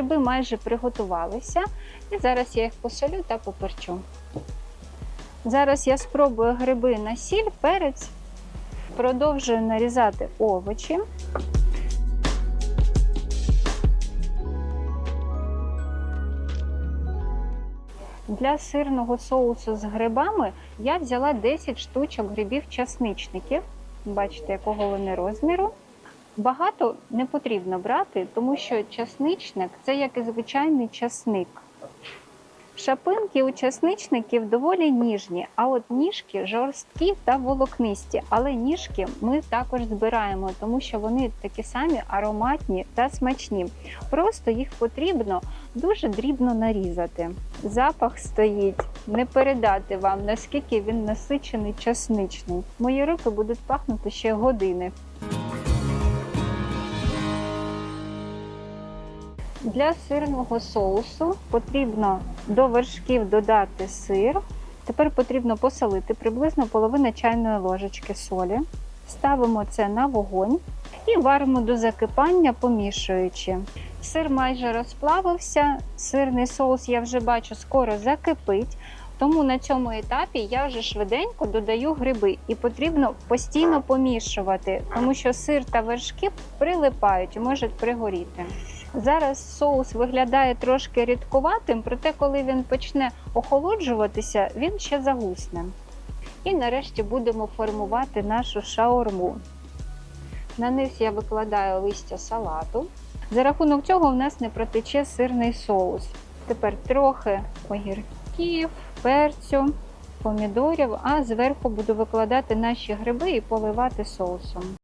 Гриби майже приготувалися, і зараз я їх посолю та поперчу. Зараз я спробую гриби на сіль, перець, продовжую нарізати овочі. Для сирного соусу з грибами я взяла 10 штучок грибів часничників. Бачите, якого вони розміру. Багато не потрібно брати, тому що часничник це як і звичайний часник. Шапинки у часничників доволі ніжні, а от ніжки жорсткі та волокнисті. Але ніжки ми також збираємо, тому що вони такі самі ароматні та смачні. Просто їх потрібно дуже дрібно нарізати. Запах стоїть, не передати вам, наскільки він насичений часничний. Мої руки будуть пахнути ще години. Для сирного соусу потрібно до вершків додати сир. Тепер потрібно посолити приблизно половину чайної ложечки солі. Ставимо це на вогонь і варимо до закипання, помішуючи. Сир майже розплавився, сирний соус я вже бачу скоро закипить. Тому на цьому етапі я вже швиденько додаю гриби і потрібно постійно помішувати, тому що сир та вершки прилипають і можуть пригоріти. Зараз соус виглядає трошки рідкуватим, проте коли він почне охолоджуватися, він ще загусне. І нарешті будемо формувати нашу шаурму. На низ я викладаю листя салату. За рахунок цього в нас не протече сирний соус. Тепер трохи огірків, перцю, помідорів, а зверху буду викладати наші гриби і поливати соусом.